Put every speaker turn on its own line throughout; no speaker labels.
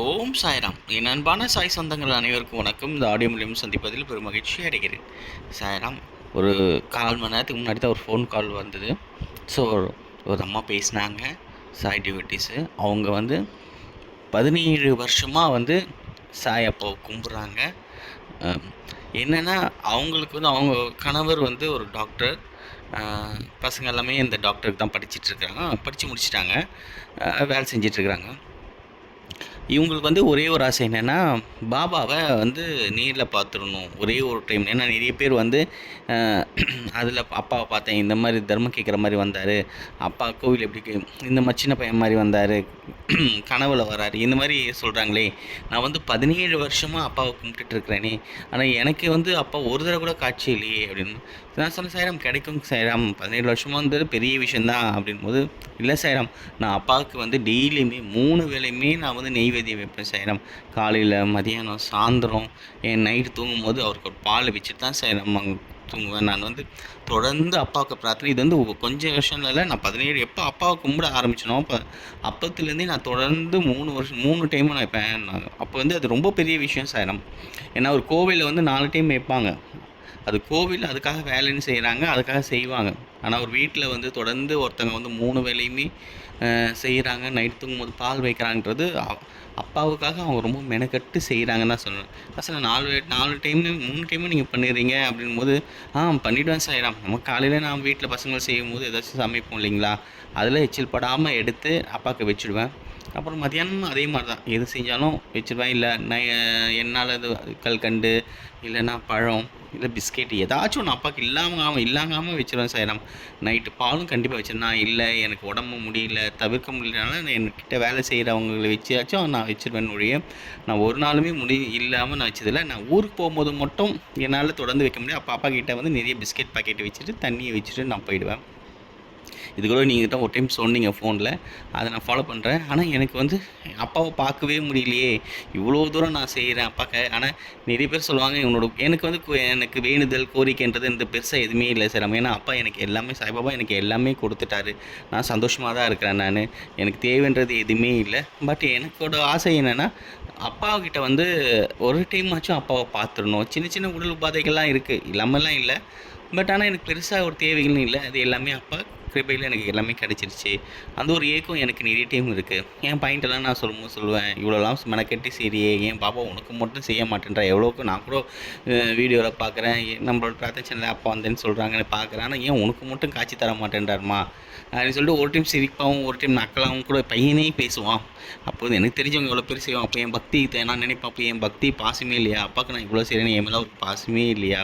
ஓம் சாய்ராம். என் அன்பான சாய் சொந்தங்கள் அனைவருக்கும் வணக்கம். இந்த ஆடியோ மூலியம் சந்திப்பதில் பெரும் மகிழ்ச்சி அடைகிறேன். சாய்ராம் ஒரு கால் மணி நேரத்துக்கு முன்னாடி தான் ஒரு ஃபோன் கால் வந்தது. ஸோ ஒரு அம்மா பேசினாங்க சாய் டிவிட்டிஸு அவங்க வந்து பதினேழு வருஷமாக வந்து சாய் அப்போ கும்பிட்றாங்க என்னென்னா அவங்களுக்கு வந்து அவங்க கணவர் வந்து ஒரு டாக்டர் பசங்க எல்லாமே இந்த டாக்டருக்கு தான் படிச்சிட்டு இருக்காங்க. படித்து முடிச்சிட்டாங்க. வேலை செஞ்சிட்ருக்குறாங்க இவங்களுக்கு வந்து ஒரே ஒரு ஆசை என்னென்னா பாபாவை வந்து நேரில் பார்த்துடணும் ஒரே ஒரு டைம் ஏன்னா நிறைய பேர் வந்து அதில் அப்பாவை பார்த்தேன். இந்த மாதிரி தர்மம் கேட்குற மாதிரி வந்தார். அப்பா கோவில் எப்படி இந்த மாதிரி சின்ன பையன் மாதிரி வந்தார். கனவுல வராரு. இந்த மாதிரி சொல்கிறாங்களே நான் வந்து பதினேழு வருஷமாக அப்பாவை கும்பிட்டுட்டு இருக்கிறேனே. ஆனால் எனக்கு வந்து அப்பா ஒரு தடவை கூட காட்சி இல்லையே அப்படின்னு நான் சொன்னேன் சாயிரம் கிடைக்கும் சாயிரம் பதினேழு வருஷமாக வந்து பெரிய விஷயந்தான் அப்படின்போது இல்லை சாயிரம் நான் அப்பாவுக்கு வந்து டெய்லியுமே மூணு வேளையுமே நான் வந்து நெய்வேதியம் வைப்பேன் சாயிரம் காலையில் மதியானம் சாயந்தரம் என் நைட்டு தூங்கும்போது அவருக்கு ஒரு பால் வச்சுட்டு தான் சாயிரம் அங்கே தூங்குவேன். நான் வந்து தொடர்ந்து அப்பாவுக்கு பிரார்த்தனை இது வந்து கொஞ்சம் வருஷம் இல்லை நான் பதினேழு எப்போ அப்பாவை கும்பிட ஆரம்பிச்சனோ அப்போ அப்பத்துலேருந்தே நான் தொடர்ந்து மூணு வருஷம் மூணு டைமும் நான் வைப்பேன். நான் அப்போ வந்து அது ரொம்ப பெரிய விஷயம் சாயிரம் ஏன்னா ஒரு கோவிலில் வந்து நாலு டைம் வைப்பாங்க. அது கோவில் அதுக்காக வேலைன்னு செய்கிறாங்க அதுக்காக செய்வாங்க. ஆனால் ஒரு வீட்டில் வந்து தொடர்ந்து ஒருத்தங்க வந்து மூணு வேலையுமே செய்கிறாங்க நைட் தூங்கும்போது பால் வைக்கிறாங்கன்றது அப்பாவுக்காக அவங்க ரொம்ப மெனக்கட்டு செய்கிறாங்கன்னு தான் சொல்லுவேன் அசல் நாலு நாலு டைம் மூணு டைமும் நீங்கள் பண்ணிடுறீங்க அப்படின் போது ஆ பண்ணிவிடுவேன் சார். நம்ம காலையில் நான் வீட்டில் பசங்களை செய்யும் போது ஏதாச்சும் சமைப்போம் இல்லைங்களா? அதில் எச்சில் படாமல் எடுத்து அப்பாவுக்கு வச்சுடுவேன். அப்புறம் மதியானம் அதே மாதிரி தான் எது செஞ்சாலும் வச்சுருவேன். இல்லை நான் என்னால் இது கல்கண்டு இல்லைன்னா பழம் இல்லை பிஸ்கெட் ஏதாச்சும் ஒன்று அப்பாவுக்கு இல்லாமல் இல்லாமல் வச்சுருவேன் நான் நைட்டு பாலும் கண்டிப்பாக வச்சுருந்தேன் இல்லை எனக்கு உடம்பு முடியல தவிர்க்க முடியலனால நான் என்கிட்ட வேலை செய்கிறவங்களை வச்சாச்சும் நான் வச்சுருவேன் ஒழிய நான் ஒரு நாளுமே முடி இல்லாமல் நான் வச்சதில்லை. நான் ஊருக்கு போகும்போது மட்டும் என்னால் தொடர்ந்து வைக்க முடியும் அப்போ அப்பா கிட்டே வந்து நிறைய பிஸ்கெட் பாக்கெட் வச்சுட்டு தண்ணியை வச்சுட்டு நான் போயிடுவேன். இது கூட நீங்கள்கிட்ட ஒரு டைம் சொன்னீங்க ஃபோனில் அதை நான் ஃபாலோ பண்ணுறேன் ஆனால் எனக்கு வந்து அப்பாவை பார்க்கவே முடியலையே. இவ்வளோ தூரம் நான் செய்கிறேன் அப்பாக்க. ஆனால் நிறைய பேர் சொல்லுவாங்க இவனோட எனக்கு வந்து எனக்கு வேண்டுதல் கோரிக்கைன்றது இந்த பெருசாக எதுவுமே இல்லை சார். ஏன்னா அப்பா எனக்கு எல்லாமே சாய்பாபா எனக்கு எல்லாமே கொடுத்துட்டாரு. நான் சந்தோஷமாக தான் இருக்கிறேன் நான். எனக்கு தேவைன்றது எதுவுமே இல்லை. பட் எனக்கோட ஆசை என்னென்னா அப்பாக்கிட்ட வந்து ஒரு டைம் ஆச்சும் அப்பாவை பார்த்துடணும். சின்ன சின்ன உடல் உபாதைகள்லாம் இருக்குது இல்லாமலாம் இல்லை. பட் ஆனால் எனக்கு பெருசாக ஒரு தேவைகளும் இல்லை. அது எல்லாமே அப்பா கிருபையில் எனக்கு எல்லாமே கிடச்சிருச்சு. அந்த ஒரு ஏக்கம் எனக்கு நிறைய டைம் இருக்குது என் பாயிண்டெல்லாம் நான் சொல்லும்போது சொல்லுவேன் இவ்வளோலாம் மெனக்கட்டி சரியே ஏன் பாபா உனக்கு மட்டும் செய்ய மாட்டேன்றா? எவ்வளோக்கு நான் கூட வீடியோவில் பார்க்குறேன் நம்மளோட பிரார்த்தனை சேனலில் அப்பா வந்தேன்னு சொல்கிறாங்கன்னு பார்க்குறேன் ஆனால் ஏன் உனக்கு மட்டும் காட்சி தர மாட்டேன்றாருமா? அப்படின்னு சொல்லிட்டு ஒரு டைம் சிரிப்பாகவும் ஒரு டைம் நக்கலாகவும் கூட பையனே பேசுவான். அப்போது எனக்கு தெரிஞ்சவங்க எவ்வளோ பேர் செய்வான் அப்போ என் பக்தி இதை நான் நினைப்பேன் அப்போ என் பக்தி பாசமே இல்லையா? அப்பாவுக்கு நான் இவ்வளோ செய்கிறேன்னு என் மேலே ஒரு பாசமே இல்லையா?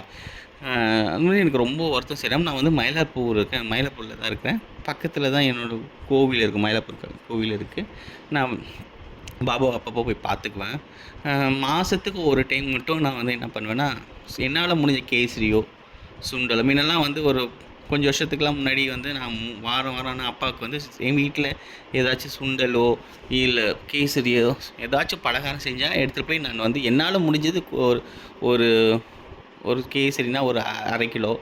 அதுமாதிரி அது மாதிரி எனக்கு ரொம்ப வருத்தம் செய்கிறேன் நான் வந்து மயிலாப்பூர் இருக்கேன். மயிலாப்பூரில் தான் இருக்கிறேன் பக்கத்தில் தான் என்னோடய கோவில் இருக்குது மயிலாப்பூர் கோவில் இருக்குது நான் பாபாவை அப்பப்போ போய் பார்த்துக்குவேன் மாதத்துக்கு ஒரு டைம் மட்டும் நான் வந்து என்ன பண்ணுவேன்னா என்னால் முடிஞ்ச கேசரியோ சுண்டல் மீனெல்லாம் வந்து ஒரு கொஞ்சம் வருஷத்துக்குலாம் முன்னாடி வந்து நான் மு- வாரம் வாரம் நான் அப்பாவுக்கு வந்து என் வீட்டில் ஏதாச்சும் சுண்டலோ இல்லை கேசரியோ ஏதாச்சும் பலகாரம் செஞ்சால் எடுத்துகிட்டு போய் நான் வந்து என்னால் முடிஞ்சது ஒரு ஒரு ஒரு கேசரினா ஒரு அ- அரை கிலோ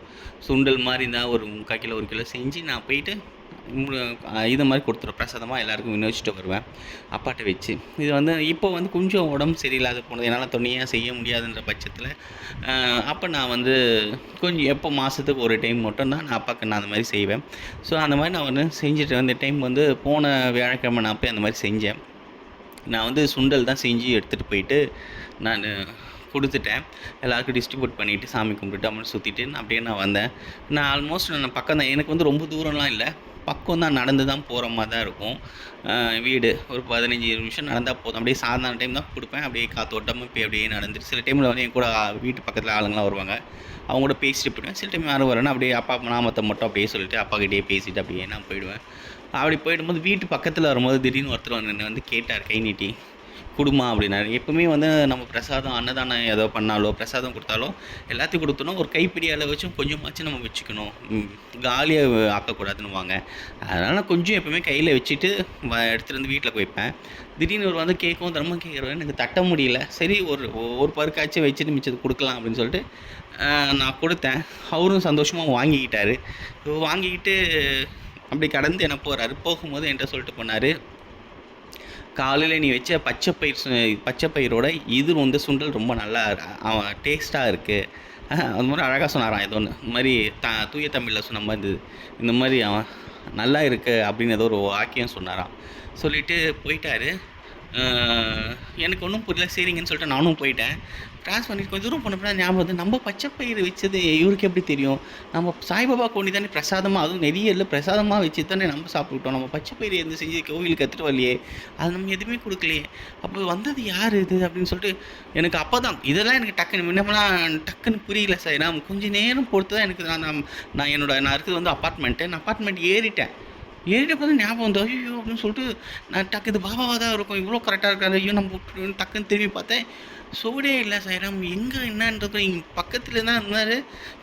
சுண்டல் மாதிரி இருந்தால் ஒரு முக்கால் கிலோ ஒரு கிலோ செஞ்சு நான் போயிட்டு மு- மாதிரி கொடுத்துருவேன். பிரசாதமாக எல்லாருக்கும் விநியோகிச்சுட்டு வருவேன். அப்பாட்ட வச்சு. இது வந்து இப்போ வந்து கொஞ்சம் உடம்பு சரியில்லாத போனது என்னால் துணியாக செய்ய முடியாதுன்ற பட்சத்தில் அப்போ நான் வந்து கொஞ்சம் எப்போ மாதத்துக்கு ஒரு டைம் மட்டும் தான் நான் அப்பாவுக்கு நான் அந்த மாதிரி செய்வேன். ஸோ அந்த மாதிரி நான் வந்து செஞ்சுட்டு வந்த டைம் வந்து போன வியாழக்கிழமை நான் போய் அந்த மாதிரி செஞ்சேன். நான் வந்து சுண்டல் தான் செஞ்சு எடுத்துகிட்டு போயிட்டு நான் கொடுத்துட்டேன். எல்லாருக்கும் டிஸ்ட்ரிபியூட் பண்ணிவிட்டு சாமி கும்பிட்டுட்டு அம்மன் சுற்றிட்டு அப்படியே நான் வந்தேன். நான் ஆல்மோஸ்ட் நான் பக்கம் தான் எனக்கு வந்து ரொம்ப தூரம்லாம் இல்லை. பக்கம் தான் நடந்து தான் போகிற மாதிரி தான் இருக்கும் வீடு ஒரு பதினஞ்சு நிமிஷம் நடந்தால் போதும். அப்படியே சாதாரண டைம் தான் கொடுப்பேன். அப்படியே காத்தோட்டமாக போய் அப்படியே நடந்துட்டு சில டைமில் வந்து என் கூட வீட்டு பக்கத்தில் ஆளுங்களாம் வருவாங்க. அவங்க கூட பேசிட்டு போயிடுவேன். சில டைம் யாரும் வரேன்னா அப்படியே அப்பா நாமத்தை மட்டும் அப்படியே சொல்லிட்டு அப்பாக்கிட்டே பேசிட்டு அப்படியே நான் போயிடுவேன். அப்படி போயிடும்போது வீட்டு பக்கத்தில் வரும்போது திடீர்னு ஒருத்தர் வந்து வந்து கேட்டார் கை நீட்டி. குடுமா அப்படின்னாரு எப்பவுமே வந்து நம்ம பிரசாதம் அன்னதானம் ஏதோ பண்ணாலோ பிரசாதம் கொடுத்தாலோ எல்லாத்தையும் கொடுத்தோன்னா ஒரு கைப்பிடி அளவாச்சும் கொஞ்சமாச்சும் நம்ம வச்சுக்கணும். காலியாக ஆக்கக்கூடாதுன்னு வாங்க அதனால் நான் கொஞ்சம் எப்பவுமே கையில் வச்சுட்டு எடுத்துகிட்டு வந்து வீட்டில் வைப்பேன். திடீர்னு ஒரு வந்து கேட்கும் தர்மம் கேட்குறேன் எனக்கு தட்ட முடியல. சரி ஒரு ஒரு பருக்காச்சும் வச்சுட்டு மிச்சத்தை கொடுக்கலாம் அப்படின்னு சொல்லிட்டு நான் கொடுத்தேன். அவரும் சந்தோஷமாக வாங்கிக்கிட்டாரு. வாங்கிக்கிட்டு அப்படி கடந்து என்ன போகிறாரு போகும்போது என்கிட்ட சொல்லிட்டு போனார். காலையில் நீ வச்ச பச்சை பயிர் சு- பச்சை பயிரோட இது வந்து சுண்டல் ரொம்ப நல்லா அவன் டேஸ்ட்டாக இருக்குது அது மாதிரி அழகாக சொன்னாராம் ஏதோ ஒன்று இந்த மாதிரி த தூய தமிழில் சொன்ன மாதிரி இருந்தது. இந்த மாதிரி அவன் நல்லா இருக்கு அப்படின்னு ஏதோ ஒரு வாக்கியம் சொன்னாராம். சொல்லிவிட்டு போயிட்டாரு. எனக்கு ஒன்றும் புரியல சரிங்கன்னு சொல்லிட்டு நானும் போயிட்டேன். ட்ரான்ஸ் பண்ணிட்டு கொஞ்சம் தூரம் போனப்போ ஞாபகம் வந்து நம்ம பச்சை பயிர் வச்சது இவருக்கு எப்படி தெரியும்? நம்ம சாய்பாபா கோணி தானே பிரசாதமாக அதுவும் நிறைய இல்லை பிரசாதமாக வச்சு தானே நம்ம சாப்பிட்டுட்டோம் நம்ம பச்சை பயிர் எந்த செஞ்சு கோவிலுக்கு எடுத்துகிட்டு வரலையே. அது நம்ம எதுவுமே கொடுக்கலையே. அப்போ வந்தது யார் இது அப்படின்னு சொல்லிட்டு எனக்கு அப்போ தான். இதெல்லாம் எனக்கு டக்குன்னு முன்னமெல்லாம் டக்குன்னு புரியல சார். நான் கொஞ்சம் நேரம் பொறுத்து தான் எனக்கு நான் நான் நான் என்னோட நான் இருக்கிறது வந்து அப்பார்ட்மெண்ட்டு நான் அப்பார்ட்மெண்ட் ஏறிட்டேன். ஏறிட்டப்போ தான் ஞாபகம் வந்து ஐயோ அப்படின்னு சொல்லிட்டு நான் டக்கு இது பாபாவாக தான் இருக்கும் இவ்வளோ கரெக்டாக இருக்காது ஐயோ நம்ம டக்குன்னு திரும்பி பார்த்தேன். சோடே இல்லை சைராம் எங்கே என்னன்றது இங்கே பக்கத்தில் தான் இருந்தார்.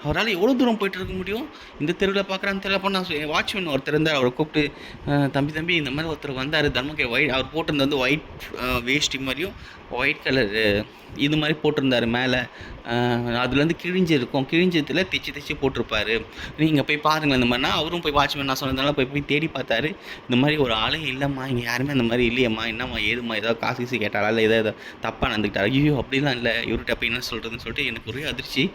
அவரால் எவ்வளோ தூரம் போயிட்டு இருக்க முடியும்? இந்த தெருவில் பார்க்குறான்னு அந்த தெருவில் போனால் நான் வாட்ச்மேன் ஒருத்தர் இருந்தார் அவரை கூப்பிட்டு தம்பி தம்பி இந்த மாதிரி ஒருத்தர் வந்தார் தர்மக்கை ஒயிட் அவர் போட்டிருந்தது வந்து ஒயிட் வேஷ்டி மாதிரியும் ஒயிட் கலரு இது மாதிரி போட்டிருந்தாரு மேலே. அதுலேருந்து கிழிஞ்சு இருக்கும் கிழிஞ்சதில் தைச்சி தைச்சி போட்டிருப்பாரு. நீங்கள் போய் பாருங்களேன் இந்த மாதிரினா அவரும் போய் வாட்ச்மேன் நான் சொன்னதுனால போய் போய் தேடி பார்த்தாரு. இந்த மாதிரி ஒரு ஆளே இல்லைம்மா இங்கே யாருமே அந்த மாதிரி இல்லையம்மா என்னம்மா ஏதும்மா ஏதோ காசு கீசு கேட்டாரா இல்லை ஏதோ தப்பாக நடந்துக்கிட்டாரா ஐயோ அப்படிலாம் இல்லை இவர்கிட்ட போய் என்ன சொல்கிறதுன்னு சொல்லிட்டு எனக்கு ஒரே அதிர்ச்சி.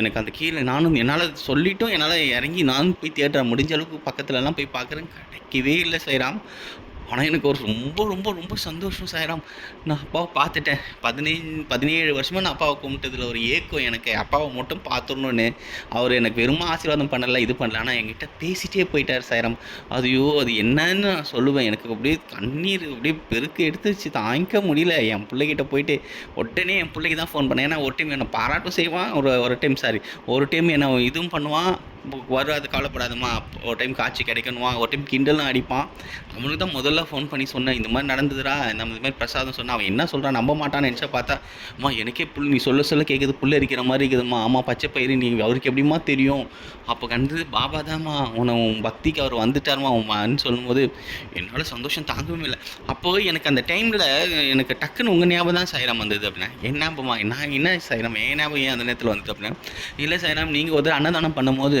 எனக்கு அந்த கீழே நானும் என்னால் சொல்லிட்டும் என்னால் இறங்கி நானும் போய் தேடுறேன் முடிஞ்ச அளவுக்கு பக்கத்துலலாம் போய் பார்க்குறேன். கிடைக்கவே இல்லை சைராம். ஆனால் எனக்கு ஒரு ரொம்ப ரொம்ப ரொம்ப சந்தோஷம் சாயிராம் நான் அப்பாவை பார்த்துட்டேன். பதினேழு பதினேழு வருஷமாக நான் அப்பாவை கும்பிட்டதில் ஒரு ஏக்கம் எனக்கு. அப்பாவை மட்டும் பார்த்துடணுன்னு அவர் எனக்கு வெறும் ஆசீர்வாதம் பண்ணலை இது பண்ணல. ஆனால் என்கிட்ட பேசிட்டே போயிட்டார் சாயிராம் அதையோ அது என்னன்னு நான் சொல்லுவேன். எனக்கு அப்படியே கண்ணீர் அப்படியே பெருக்கு எடுத்துச்சு தாங்கிக்க முடியல. என் பிள்ளைகிட்ட போயிட்டு உடனே என் பிள்ளைக்கு தான் ஃபோன் பண்ணேன். ஏன்னா ஒரு டைம் என்னை பாராட்டும் செய்வான். ஒரு ஒரு டைம் சாரி ஒரு டைம் என்னை இதுவும் பண்ணுவான். வராது கவலைப்படாதம்மா. ஒரு டைம் காட்சி கிடைக்கணுமா? ஒரு டைம் கிண்டலும் அடிப்பான். அவனுக்கு தான் முதல்ல ஃபோன் பண்ணி சொன்னேன் இந்த மாதிரி நடந்ததுடா நம்ம இந்த மாதிரி பிரசாதம் சொன்னா அவன் என்ன சொல்கிறான் நம்ப மாட்டான்னு நினச்சா பார்த்தா அம்மா எனக்கே புல் நீ சொல்ல சொல்ல கேட்குது புல் அரிக்கிற மாதிரி இருக்குதும்மா. ஆமாம் பச்சை பயிறு நீ அவருக்கு எப்படிம்மா தெரியும்? அப்போ கண்டது பாபா தாம்மா உன உன் பக்திக்கு அவர் வந்துட்டாருமா உமான்னு சொல்லும்போது. என்னால் சந்தோஷம் தாங்கவே இல்லை. அப்போது எனக்கு அந்த டைமில் எனக்கு டக்குன்னு உங்கள் ஞாபகம் தான் சைராம் வந்தது அப்படின்னா என்ன ஞாபகமா? நான் என்ன சைராம் என் ஞாபகம் ஏன் அந்த நேரத்தில் வந்தது அப்படின்னா? இல்லை சைராம் நீங்கள் ஒரு அன்னதானம் பண்ணும்போது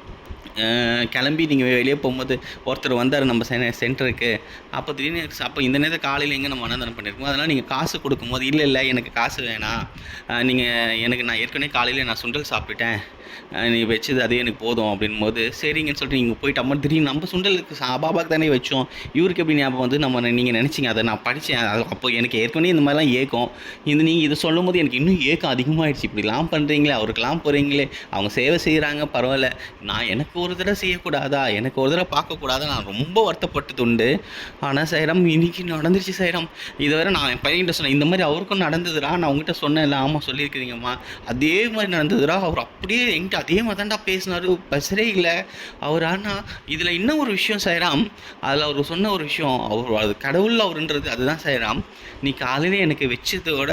கிளம்பி நீங்கள் வெளியே போகும்போது ஒருத்தர் வந்தார் நம்ம செ சென்டருக்கு. அப்போ திடீர்னு எனக்கு அப்போ இந்த நேரத்தில் காலையில் எங்கே நம்ம அன்னதானம் பண்ணியிருக்கோம் அதனால் நீங்கள் காசு கொடுக்கும்போது இல்லை இல்லை எனக்கு காசு வேணாம். நீங்கள் எனக்கு நான் ஏற்கனவே காலையில் நான் சுண்டல் சாப்பிட்டுட்டேன். நீ வச்சது அதே எனக்கு போதும் அப்படின்னும் போது சரிங்கன்னு சொல்லிட்டு நீங்கள் போயிட்டு அம்மா திடீர்னு நம்ம சுண்டலுக்கு சா- பாபாக்கு தானே வச்சோம். இவருக்கு எப்படி ஞாபகம் வந்து நம்ம நீங்கள் நினச்சிங்க அதை நான் படித்தேன் அது அப்போ எனக்கு ஏற்கனவே இந்த மாதிரிலாம் ஏக்கம். இது நீங்கள் இதை சொல்லும் போது எனக்கு இன்னும் ஏக்கம் அதிகமாகிடுச்சு இப்படிலாம் பண்ணுறீங்களே அவருக்கெல்லாம் போகிறீங்களே அவங்க சேவை செய்கிறாங்க பரவாயில்ல. நான் எனக்கு ஒரு தடவை செய்யக்கூடாதா? எனக்கு ஒரு தடவை பார்க்கக்கூடாதா? நான் ரொம்ப வருத்தப்பட்டது உண்டு ஆனால் சைரம் இன்னைக்கு நடந்துருச்சு சைரம். இதுவரை நான் என் பையன்கிட்ட சொன்னேன் இந்த மாதிரி அவருக்கும் நடந்ததுடா. நான் உங்ககிட்ட இல்லை ஆமாம் சொல்லியிருக்கிறீங்கம்மா. அதே மாதிரி நடந்ததுடா. அவர் அப்படியே என்கிட்ட அதே மாதிரி தான்டா பேசினாரு. பசரே இல்லை. அவர் ஆனால் இதில் இன்னும் ஒரு விஷயம் சைராம். அதில் அவர் சொன்ன ஒரு விஷயம் அவர் அது கடவுள் அவருன்றது அதுதான் சைராம். நீ காலையில் எனக்கு வச்சதோட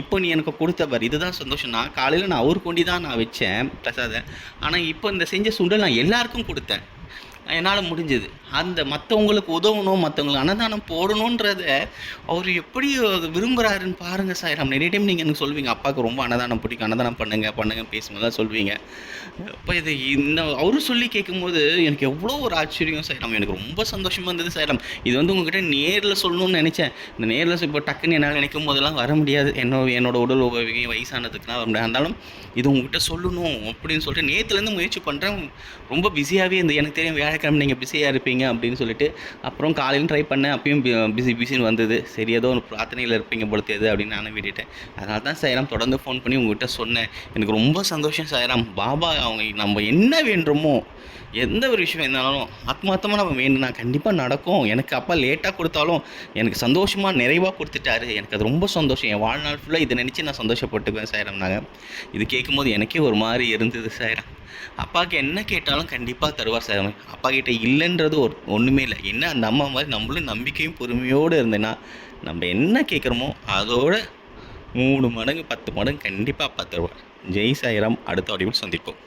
இப்போ நீ எனக்கு கொடுத்த பார் இதுதான் சந்தோஷம். நான் காலையில் நான் அவர் கொண்டு தான் நான் வச்சேன் பிரசாதை ஆனால் இப்போ இந்த செஞ்ச சுண்டல் நான் எல்லாருக்கும் கொடுத்தேன். என்னால் முடிஞ்சது. அந்த மற்றவங்களுக்கு உதவணும் மற்றவங்களுக்கு அன்னதானம் போடணுன்றத அவர் எப்படி விரும்புகிறாருன்னு பாருங்கள் சார். நம்ம நிறைய டைம் நீங்கள் எனக்கு சொல்வீங்க அப்பாவுக்கு ரொம்ப அன்னதானம் பிடிக்கும். அன்னதானம் பண்ணுங்க பண்ணுங்கள் பேசும்போது சொல்வீங்க அப்போ இது இந்த அவரும் சொல்லி கேட்கும்போது எனக்கு எவ்வளோ ஒரு ஆச்சரியம் சார். எனக்கு ரொம்ப சந்தோஷமாக இருந்தது சார். இது வந்து உங்ககிட்ட நேரில் சொல்லணும்னு நினச்சேன். இந்த நேரில் இப்போ டக்குன்னு என்னால் நினைக்கும் போதெல்லாம் வர முடியாது. என்னோட என்னோட உடல் உபயோகம் வயசானதுக்குலாம் வர முடியாது. இருந்தாலும் இது உங்ககிட்ட சொல்லணும் அப்படின்னு சொல்லிட்டு நேற்றுலேருந்து முயற்சி பண்ணுறேன் ரொம்ப பிஸியாகவே இந்த எனக்கு தெரியும் வேலை வியாழக்கிழமை நீங்கள் பிஸியாக இருப்பீங்க அப்படின்னு சொல்லிட்டு அப்புறம் காலையில் ட்ரை பண்ணேன். அப்பயும் பிஸி பிஸின்னு வந்தது. சரி ஏதோ ஒரு பிரார்த்தனையில் இருப்பீங்க போல தெரியுது அப்படின்னு நானும் விட்டுட்டேன். அதனால தான் சைராம் தொடர்ந்து ஃபோன் பண்ணி உங்ககிட்ட சொன்னேன். எனக்கு ரொம்ப சந்தோஷம் சைராம் பாபா அவங்க நம்ம என்ன வேண்டுமோ எந்த ஒரு விஷயம் இருந்தாலும் ஆத்மார்த்தமாக நம்ம வேணும்னா கண்டிப்பாக நடக்கும். எனக்கு அப்பா லேட்டாக கொடுத்தாலும் எனக்கு சந்தோஷமாக நிறைவாக கொடுத்துட்டாரு. எனக்கு அது ரொம்ப சந்தோஷம். என் வாழ்நாள் ஃபுல்லாக இதை நினச்சி நான் சந்தோஷப்பட்டுக்குவேன் சாயிரம் நாங்கள் இது கேட்கும்போது எனக்கே ஒரு மாதிரி இருந்தது சாயிரம். அப்பாவுக்கு என்ன கேட்டாலும் கண்டிப்பாக தருவார் சார் அப்பா கிட்ட இல்லைன்றது ஒரு ஒன்றுமே இல்லை. என்ன அந்த அம்மா மாதிரி நம்மளும் நம்பிக்கையும் பொறுமையோடு இருந்தேன்னா நம்ம என்ன கேட்குறோமோ அதோட மூணு மடங்கு பத்து மடங்கு கண்டிப்பாக அப்பா தருவார். ஜெய் சாயிரம் அடுத்த வடிவில் சந்திப்போம்.